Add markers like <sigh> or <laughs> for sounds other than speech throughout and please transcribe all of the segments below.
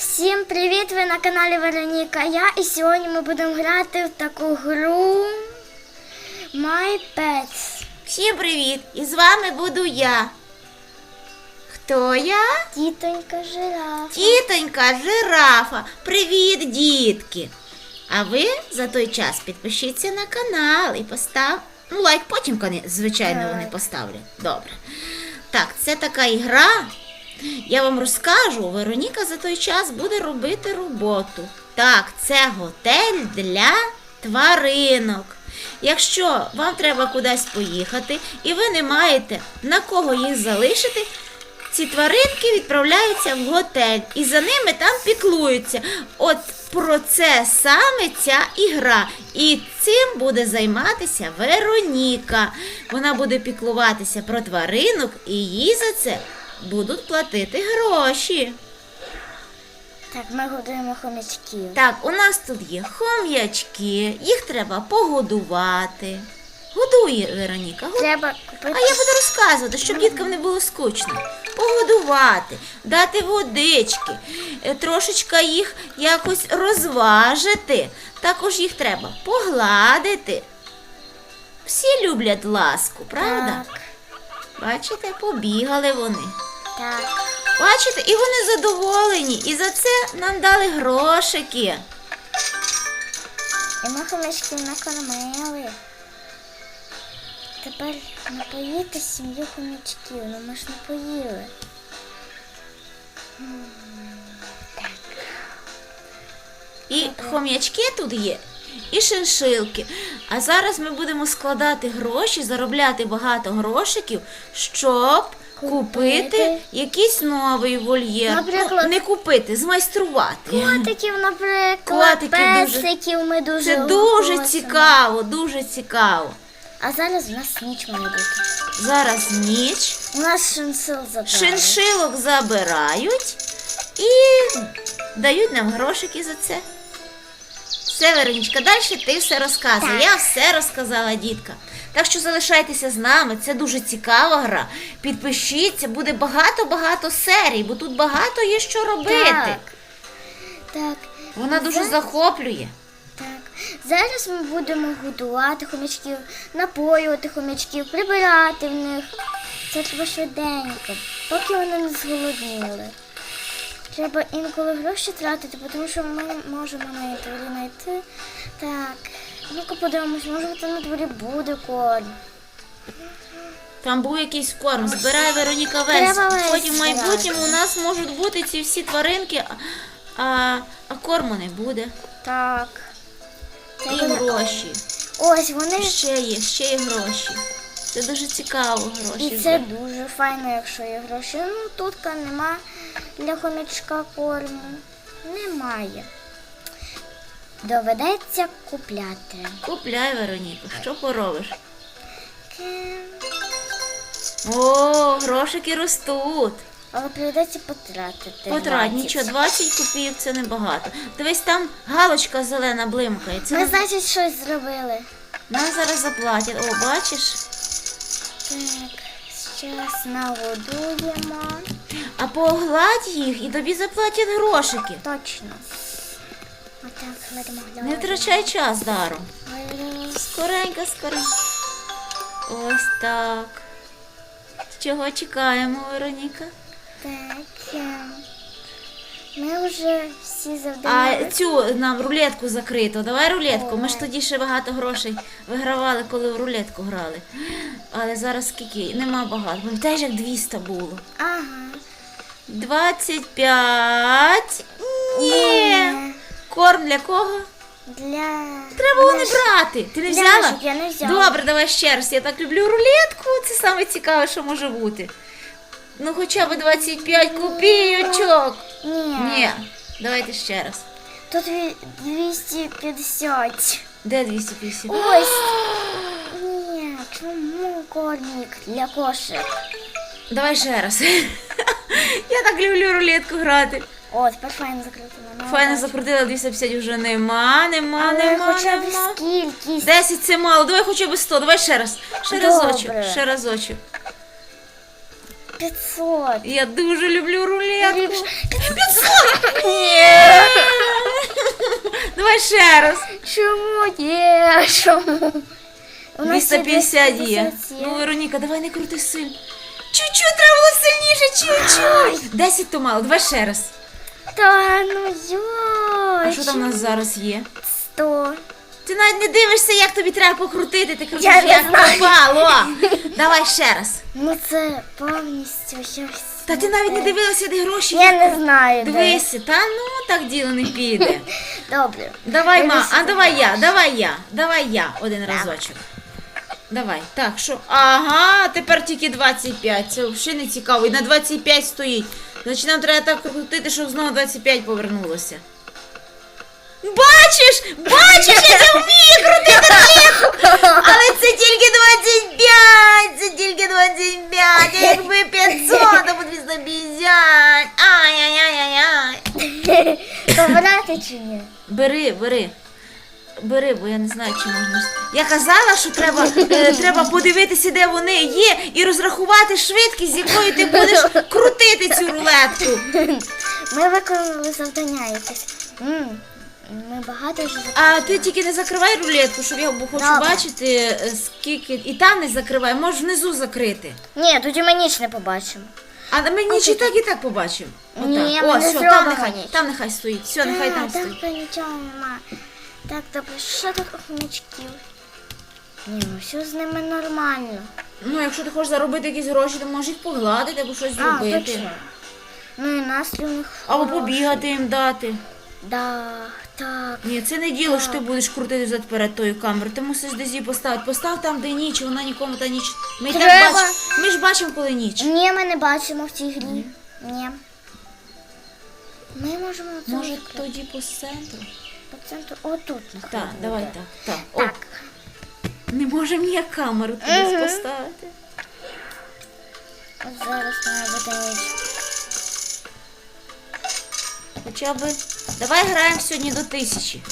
Всім привіт! Ви на каналі Вероніка Я і сьогодні ми будемо грати в таку гру My Pets. Всім привіт! І з вами буду я. Хто я? Тітонька жираф. Тітонька жирафа. Привіт, дітки! А ви за той час підпишіться на канал і постав. Ну, лайк потім, звичайно, Так. вони поставлять. Добре. Так, це така ігра. Я вам розкажу, Вероніка за той час буде робити роботу. Так, це готель для тваринок. Якщо вам треба кудись поїхати і ви не маєте на кого їх залишити, ці тваринки відправляються в готель і за ними там піклуються. От про це саме ця ігра. І цим буде займатися Вероніка. Вона буде піклуватися про тваринок і їй за це будуть платити гроші. Так, ми годуємо хомячків. Так, у нас тут є хом'ячки, їх треба погодувати. Годує Вероніка. гу- Треба купити. А я буду розказувати, щоб діткам не було скучно. Погодувати, дати водички, е, трошечка їх якось розважити. Також їх треба погладити. Всі люблять ласку, правда? Так, Бачите, побігали вони. Так. Бачите, і вони задоволені. І за це нам дали грошики. І ми хомячків накормили. Тепер напоїти сім'ю хомячків. Ну ми ж не поїли. І хом'ячки тут є, і шиншилки. А зараз ми будемо складати гроші, заробляти багато грошиків, щоб купити, якийсь новий вольєр. Наприклад- Ну, не купити, змайструвати. Котиків, наприклад, Котиків дуже- песиків ми дуже Це дуже просимо. цікаво, дуже цікаво. А зараз у нас ніч має бути. Зараз ніч, У нас шинсил забрали. шиншилок забирають і дають нам грошики за це. Все, Веронічка, далі ти все розказуй. Так. Я все розказала, дітка. Так що залишайтеся з нами, це дуже цікава гра. Підпишіться, буде багато-багато серій, бо тут багато є що робити. Так. Так. Вона дуже Зараз- захоплює. Так. Зараз ми будемо годувати хомячків, напоювати хомячків, прибирати в них. Це треба швиденько, поки вони не зголодніли. Треба інколи гроші тратити, тому що ми можемо на дворі знайти. Так. Ну-ка подивимось, може бути на дворі буде корм. Там був якийсь корм, збирай Вероніка весь. Треба весь Потім в майбутньому у нас можуть бути ці всі тваринки, а, а, а корму не буде. Так. Це І буде- гроші. Ось вони. Ще є, ще є гроші. Це дуже цікаво гроші. І це збирати. дуже файно, якщо є гроші. Ну тут нема для хомячка корму. Немає. Доведеться купляти. Купляй, Вероніка, що поробиш? О, грошики ростуть. Але прийдеться потратити. Потрать, 20. нічого, 20 копійок це небагато. Дивись, там галочка зелена блимкає. Це Ми, нам, значить, щось зробили. нам зараз заплатять. О, бачиш? Так, зараз нагодуємо. А погладь їх і тобі заплатять грошики. Точно. Не втрачай час даром. Скоренько, скоренько. Ось так. Чого чекаємо, Вероніка? Так. Ми вже всі А цю нам рулетку закрито. Давай рулетку. Ми ж тоді ще багато грошей вигравали, коли в рулетку грали. Але зараз скільки? Нема багато. Бо теж як 200 було. Ага. 25. Ні. Корм для кого? Для. Треба не брати. Ти не Для взяла? наших я не взяла. Добре, давай ще раз. Я так люблю рулетку. Це саме цікаве, що може бути. Ну хоча б 25 копійочок. Ні. Ні. Давайте ще раз. Тут ві- 250. Де 250? Ось. Ні, чому кормік для кошик? Давай ще раз. <laughs> Я так люблю рулетку грати. О, тепер файно закрити мене. Файно закрутила 250 вже нема, нема, Але нема, хоча б нема. скільки. 10 це мало, давай хоча б 100, давай ще раз. Ще Добре. разочок, ще разочок. 500. Я дуже люблю рулетку. Ліпше. 500! Ні, <laughs> ще раз. Чому є? Чому? У нас є 250 є. 250 Ну, Вероніка, давай не крути сильно. Чуть-чуть треба було сильніше, чуть-чуть. 10 то мало, давай ще раз. Та ну йой. А що там у нас зараз є? Сто. Ти навіть не дивишся, як тобі треба покрутити, ти крутиш, Я не як знаю. попало. Давай ще раз. Ну це повністю щось. Та ти навіть не дивилася, де гроші. Я не знаю. де. Дивися, та ну так діло не піде. Добре. Давай, ма, а давай я, давай я, давай я один разочок. Давай, так, що? Ага, тепер тільки 25. Це взагалі не цікаво. І на 25 стоїть. Значить, нам треба так крутити, щоб знову 25 повернулося. Бачиш! Бачиш, я не вмію крутити рулетку! Але це тільки 25! Це тільки 25! А якби 500, або 250! Ай-яй-яй-яй-яй! Побрати чи ні? Бери, бери. Бери, бо я не знаю, чи можна. Я казала, що треба, е, треба подивитися, де вони є, і розрахувати швидкість, з якою ти будеш крутити цю рулетку. Ми виконали завдання якесь. М, Ми багато вже А ти тільки не закривай рулетку, щоб я бо хочу Добре. бачити, е, скільки. І там не закривай, можеш внизу закрити. Ні, тоді ми ніч не побачимо. А на мені чи так і так побачимо. Ні, Отак. ми О, не все, там зробимо нехай, ніч. там нехай стоїть. Все, нехай там стоїть. так, нічого нема. Так, добре, що тут у хомячків? Ні, ну все з ними нормально. Ну, якщо ти хочеш заробити якісь гроші, то можеш їх погладити або щось А, зробити. точно. Ну і настрій у них. Або хороший. побігати їм дати. Да, так. Ні, це не діло, що ти будеш крутити зад перед тою камерою. Ти мусиш десь її поставити. Постав там, де ніч, вона нікому та ніч. Ми, і так Треба. бач... Ми ж бачимо, коли ніч. Ні, ми не бачимо в цій грі. Ні. Ми можемо це Може відкрити. тоді по центру? По центру. Отут. Так, давай так. Так. О, Так. не можемо ніяк камеру туди Мгм. поставити. От зараз має бути. Хоча би. Давай граємо сьогодні до тисячі.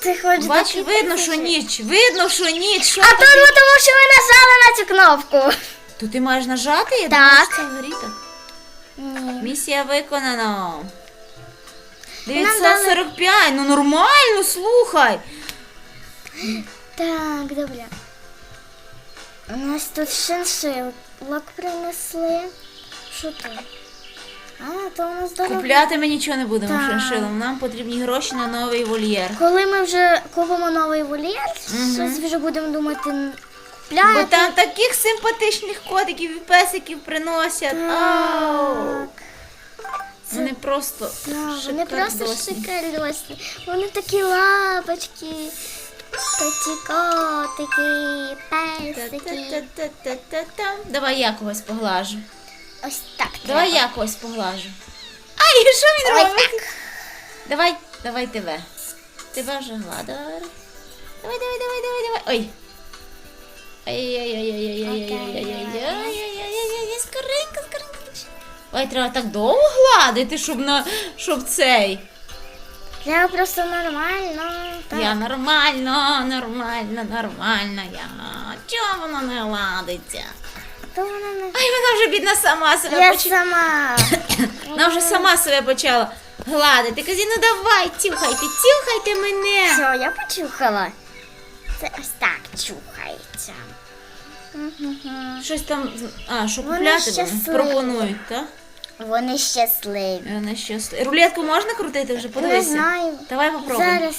Ти хочеш Бач, такі видно, тисячі? що ніч. Видно, що ніч. Що А то ну, тому що ми нажали на цю кнопку. То ти маєш нажати? Я Так. думала, що це. Ні. Місія виконана. Дали- 945, ну нормально, слухай. Так, добре. У нас тут шиншилок принесли. Що то? А, то у нас дорога. Купляти ми нічого не будемо Так. шиншилом. Нам потрібні гроші на новий вольєр. Коли ми вже купимо новий вольєр, щось вже будемо думати н- Бо купляти. там таких симпатичних котиків і песиків приносять. Ау. Так. Вони просто да, вони просто шикардосні. Вони такі лапочки, такі котики, песики. Давай я когось поглажу. Ось так. Давай треба. я когось поглажу. Ай, що він Ой, робить? Так. Давай, давай тебе. Тебе вже гладар. Давай, давай, давай, давай, давай. Ой. Ай-яй-яй-яй-яй-яй-яй-яй. Ой, треба так довго гладити, щоб на щоб цей. Треба просто нормально. Так. Я нормально, нормально, нормально. Я. Чого воно не гладиться? То вона не... Ай, вона вже бідна сама себе Я почала. сама. <coughs> Вона вже сама себе почала гладити. Казі, ну давай, тюхайте, тюхайте мене. Що, я почухала? Це ось так чухається. Щось там, а, що купляти пропонують, так? Вони щасливі. Вони щасливі. Рулетку можна крутити вже? Не знаю. Давай попробуємо. Зараз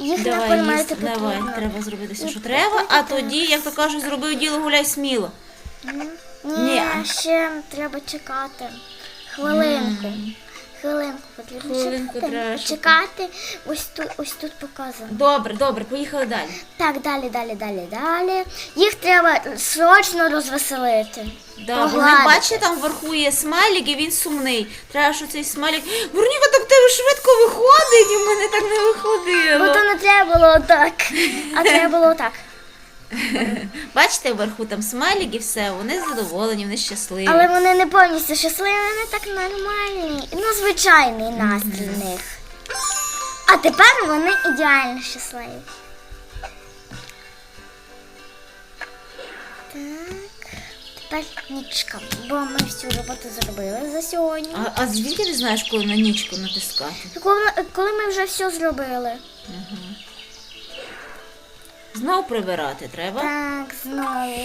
їх Давай, їсти, давай, треба зробити все, що треба, а тоді, як то кажуть, зробив діло, гуляй сміло. Ні, Ні. ще треба чекати. Хвилинку. Хвилинку потрібно Хвилинку чекати. треба чекати. Ось тут, ось тут показано. Добре, добре, поїхали далі. Так, далі, далі, далі, далі. Їх треба срочно розвеселити. Да, вони, Погладити. бачите, там вверху є смайлик і він сумний. Треба, що цей смайлик. Вероніка, так в тебе швидко виходить, і в мене так не виходило. Бо то не треба було так, а треба було так. <laughs> Бачите, вверху там смайлик і все, вони задоволені, вони щасливі. Але вони не повністю щасливі, вони так нормальні. Ну, звичайний настрій в них. А тепер вони ідеально щасливі. Так. тепер нічка, бо ми всю роботу зробили за сьогодні. А, а звідки ти знаєш, коли на нічку натискати? Коли, коли ми вже все зробили. Знов прибирати треба. Так, знову.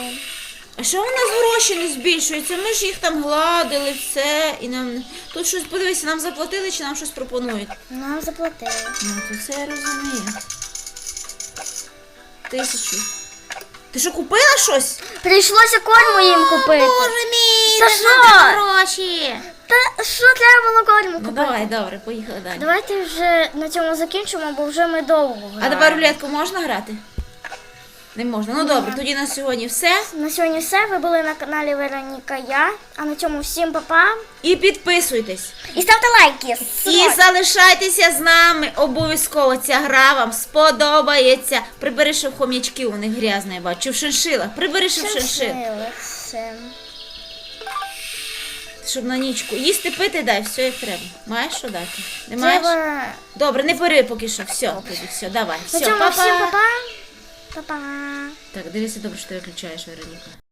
А що у нас гроші не збільшуються? Ми ж їх там гладили, все, і нам. Тут щось подивися, нам заплатили чи нам щось пропонують? Нам заплатили. Ну, то це я розумію. Тисячу. Ти що, купила щось? Прийшлося корму їм купити. Боже мій, Та де що? знайти гроші. Та що треба було корму Ну купити? давай, добре, поїхали далі. Давайте вже на цьому закінчимо, бо вже ми довго А граємо. тепер рулетку можна грати? Не можна. Ну добре, тоді на сьогодні все. На сьогодні все. Ви були на каналі Вероніка Я. А на цьому всім па-па. І підписуйтесь. І ставте лайки. І залишайтеся з нами. Обов'язково ця гра вам сподобається. Прибери, що в хом'ячків у них грязне, я бачу. В шиншилах. Прибери, що в шиншил. Шиншили. Все. Щоб на нічку. Їсти пити дай, все як треба. Маєш що дати? Не маєш? Треба... Добре, не бери поки що. Все, тоді все, давай. Все, па-па. Па-па. Так, дивися добре, що ти виключаєш, Вероніка.